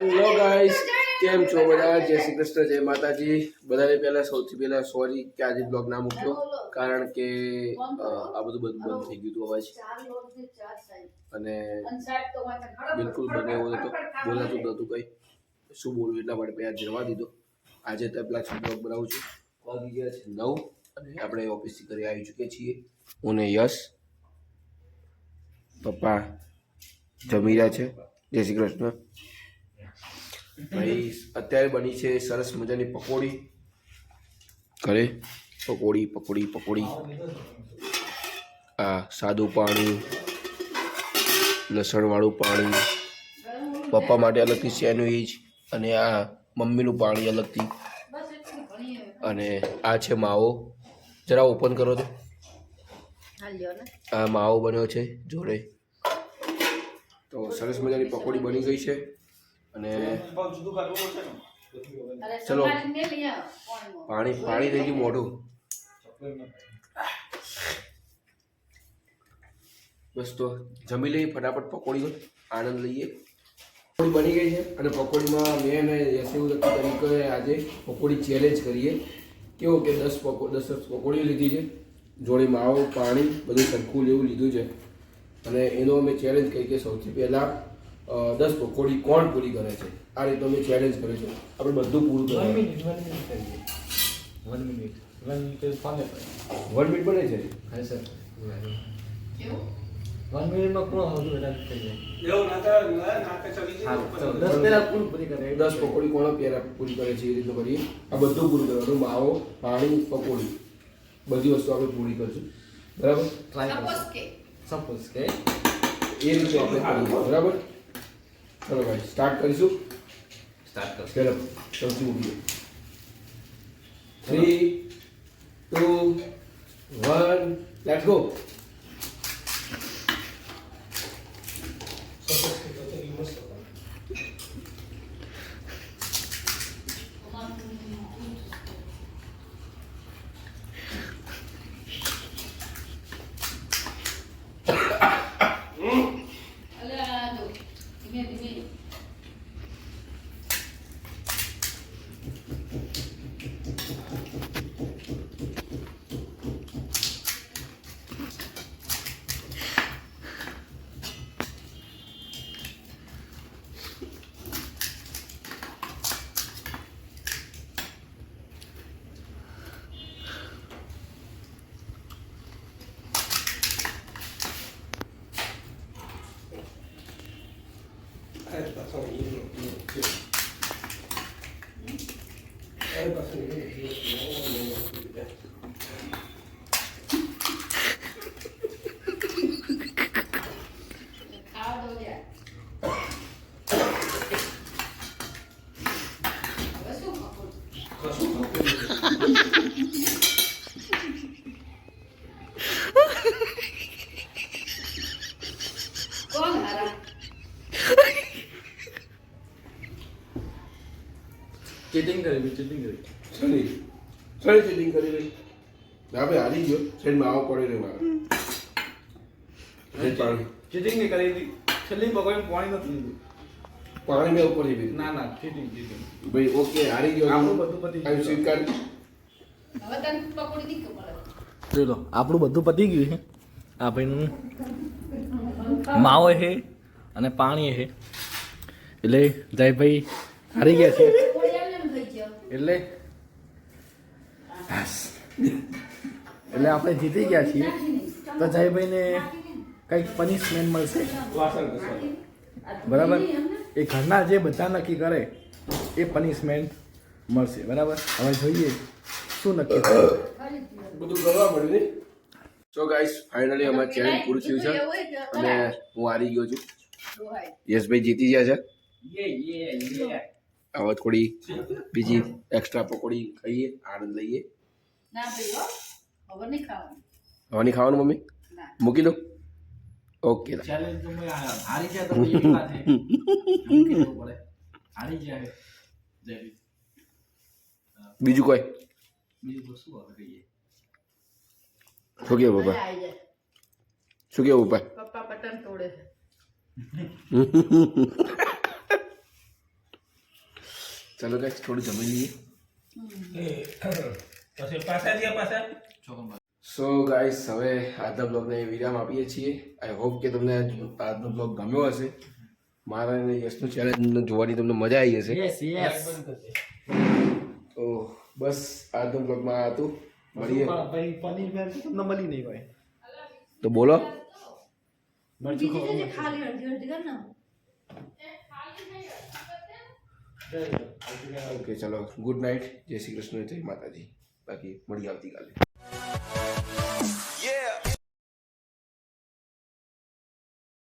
Hello guys કેમ છો બધા? જય શ્રી કૃષ્ણ, જય માતાજી. બધાને પહેલા સૌથી પહેલા સોરી કે આજે બ્લોગ ના મૂક્યો, કારણ કે આ બધું બધું બંધ થઈ ગયું હતું અવાજ. અને બિલકુલ બને એવું હતું બોલાતું નહોતું કંઈ. શું બોલવું એટલા માટે પહેલાં જવા દીધો. આજે તો પેલા બ્લોગ બનાવું છું. વાગી ગયા છે નવ અને આપણે ઓફિસથી ઘરે આવી ચૂક્યા છીએ. હું ને યશ. પપ્પા જમી રહ્યા છે. જય શ્રી કૃષ્ણ. ભાઈ અત્યારે બની છે સરસ મજાની પકોડી. ઘરે પકોડી પકોડી પકોડી. આ સાદું પાણી લસણવાળું પાણી પપ્પા માટે અલગથી સેન્ડવીચ અને આ મમ્મીનું પાણી અલગથી. અને આ છે માવો. જરા ઓપન કરો તો. આ માવો બન્યો છે જોડે. તો સરસ મજાની પકોડી બની ગઈ છે. અને ચલો. પાણી પાણી થઈ ગયું મોઢું. બસ તો જમી લઈએ ફટાફટ પકોડીનો આનંદ લઈએ. પકોડી બની ગઈ છે અને પકોડીમાં મેં અને યશેવ તરીકે આજે પકોડી ચેલેન્જ કરીએ. કેવું કે દસ પકો દસ પકોડીઓ લીધી છે. જોડે માવો પાણી બધું સરખું લેવું લીધું છે. અને એનો અમે ચેલેન્જ કરી કે સૌથી પહેલાં દસ પકોડી કોણ પૂરી કરે છે? આ રીતે અમે ચેલેન્જ કરે છે. આપણે બધું પૂરું કરીએ minute, one minute કરીએ. One minute one minute is one minute બને છે? હા, સર One minute માં પૂરો હોતું વધારે થઈ જાય. દસ પૂરી કરે. દસ પકોડી કોણ પહેલા પૂરી કરે છે એ રીતનું કરીએ. આ બધું પૂરું કરવાનું. માવો પાણી પકોડી. બધી વસ્તુ આપણે પૂરી કરશું. બરાબર? Try કરશું. સપોઝ કે. એ રીતે આપણે બરાબર? ચલો ભાઈ સ્ટાર્ટ કરીશું. સ્ટાર્ટ કરો. ચલો સૌથી મૂકીએ three two one let's go その意味を言って誰を言って Cheating કરવી, ચીટિંગ કરી. સની સની ચીટિંગ કરી રહી? આપણે હારી ગયો. સાઈડમાં આવો પડે રે મારે. ચીટિંગ નહીં કરી હતી. છેલ્લી પકોડી પાણી નથી લીધું. પાણી મેં ઉપર લીધું. ના ના ચીટિંગ ચીટિંગ ભાઈ ઓકે હારી ગયો. આપણું બધું પતી ગયું. સ્વીકાર. હવે તને પકોડી આપણું બધું પતી ગયું છે. આ ભાઈનું માવો છે અને પાણી છે. એટલે જયભાઈ હારી ગયા છે પકોડી આમ એમ થઈ ગયો એટલે હાસ. એટલે આપણે જીતી ગયા છીએ. તો જયભાઈને કંઈક પનિશમેન્ટ મળશે. બરાબર? એ ઘરના જે બધા નક્કી કરે એ પનિશમેન્ટ મળશે. બરાબર? હવે જોઈએ શું નક્કી થાય બધું કરવા પડ્યું ને સો ગાઈસ ફાઇનલી અમારું ચેલેન્જ પૂરું થયું છે. અને હું હારી ગયો છું. યશભાઈ જીતી ગયા છે. હવે થોડી બીજી એક્સ્ટ્રા પકોડી ખાઈએ આનંદ લઈએ. ના હવે નહીં ખાવાનું. મમ્મી? મૂકી દો. ઓકે. બીજું કોઈ? શું હવે કહીએ? શું કેવું પપ્પા? શું કેવું પપ્પા? પપ્પા પતંગ તોડે છે. ચાલો ગાઈસ થોડું જમી લઈએ. પછી પાછા ગયા પાછા? સો ગાઈસ હવે આજના બ્લોગને વિરામ આપીએ છીએ. આઈ હોપ કે તમને આજનો બ્લોગ ગમ્યો હશે. મારા અને યશનું ચેલેન્જ જોવાની તમને મજા આવી હશે. યસ યસ તો બસ આજનો બ્લોગમાં આ હતું. મળીએ. ભાઈ તમને મળી નહીં હોય તો બોલો. મરચું ખાલી ઓકે ચલો. ગુડ નાઇટ જય શ્રી કૃષ્ણ જય માતાજી. બાકી મળી આવતીકાલે